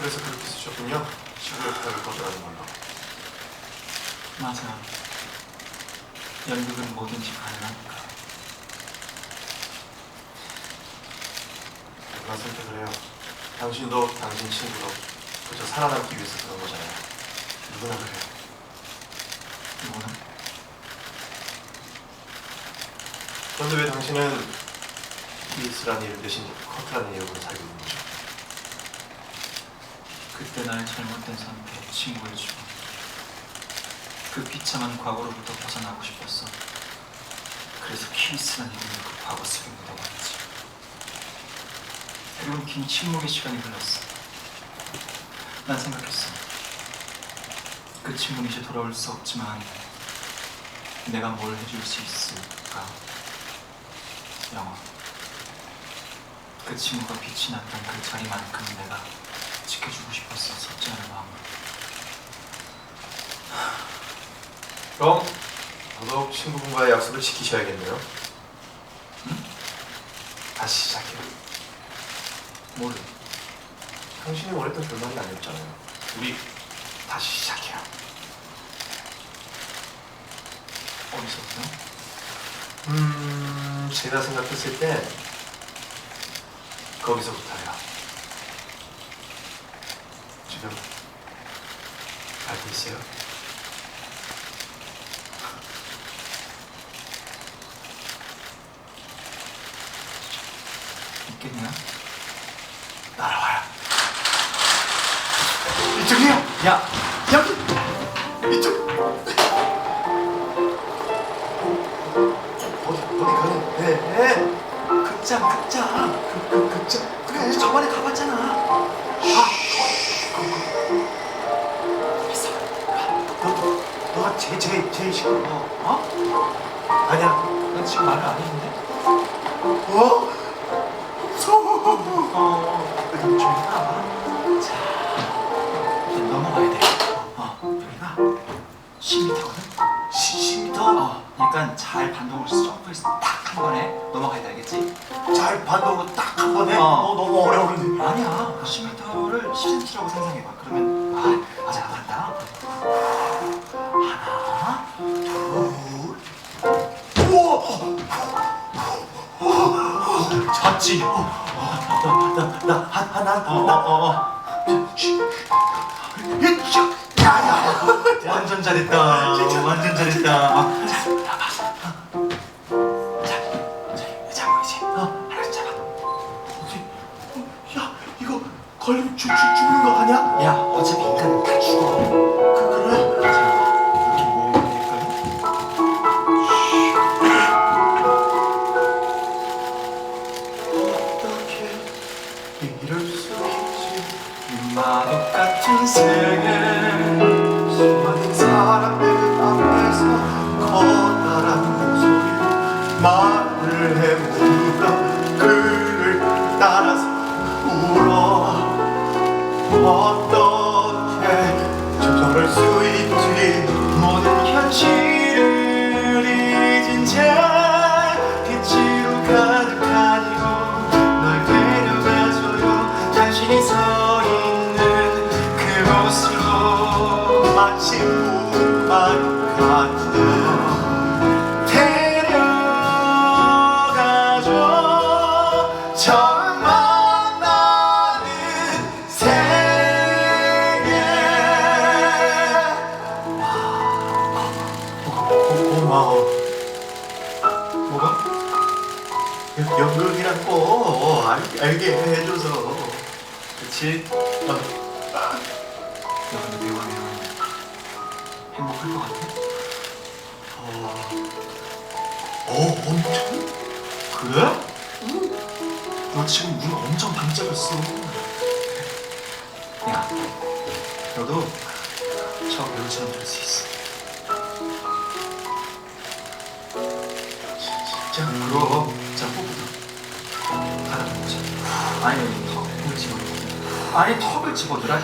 그래서 그렇게 쓰셨군요. 부탁을 거절하는 걸로. 맞아. 연극은 뭐든지 가능하니까. 누가 선택을 해요. 당신도 당신 친구도 그저 살아남기 위해서 그런 거잖아요. 누구나 그래요. 누구나? 그런데 왜 당신은 키스라는 이름 대신 커트라는 이름으로 살고 있는 거죠? 그때 나의 잘못된 선택, 친구의 죽음. 그 비참한 과거로부터 벗어나고 싶었어. 그래서 키스라는 이름으로 그 과거 속에 묻어버렸지. 그리고 긴 침묵의 시간이 흘렀어. 난 생각했어. 그 친구는 이제 돌아올 수 없지만 내가 뭘 해줄 수 있을까? 영화. 그 친구가 빛이 났던 그 자리만큼 내가 지켜주고 싶었어. 않은 마음으로. 그럼 더더욱 친구분과의 약속을 지키셔야겠네요. 응? 다시 시작해요. 뭐를? 당신이 원했던 결말이 아니었잖아요. 우리 다시 시작해요. 어디서부터? 음, 제가 생각했을 때 거기서부터요. 지금 알고 있어요? 있겠냐? 따라와요. 이쪽이요. 야! 여기 이쪽. 어디 어디 가는? 네. 네. 극장, 극장. 어? 아니야. 난 지금 말을 안 했는데? 어? 무서워. 어, 여기 좀 따라와. 자, 이제 넘어가야 돼. 어, 여기가 10m거든? 10m. 어, 그러니까 잘 반동을 해서 점프해서 딱 한 번에 넘어가야 돼, 알겠지? 잘 반동으로 딱한 번에. 어. 어, 너무 어려운데. 아니야, 10m를 10cm라고 상상해봐. 그러면, 아, 아, 자, 간다. 잤지? 나나 하나 어, 어, 어, 어. 야야. 완전 잘했다. 완전 잘했다. 마법 같은 세계. 수많은 사람들 앞에서 커다란 목소리로 말을 해 울어 그를 따라서 울어 어떻 연극이란 거 알, 알게 해줘서 그치? 어. 야 근데 외우면 행복할 것 같아? 어, 어 엄청? 그래? 너 지금 눈 엄청 반짝였어. 야 너도 저 배우처럼 될 수 있어. 진짜 그럼. 자 뽑부터 하나 보자. 아니 턱을 집어넣어. 아니 턱을 집어넣으라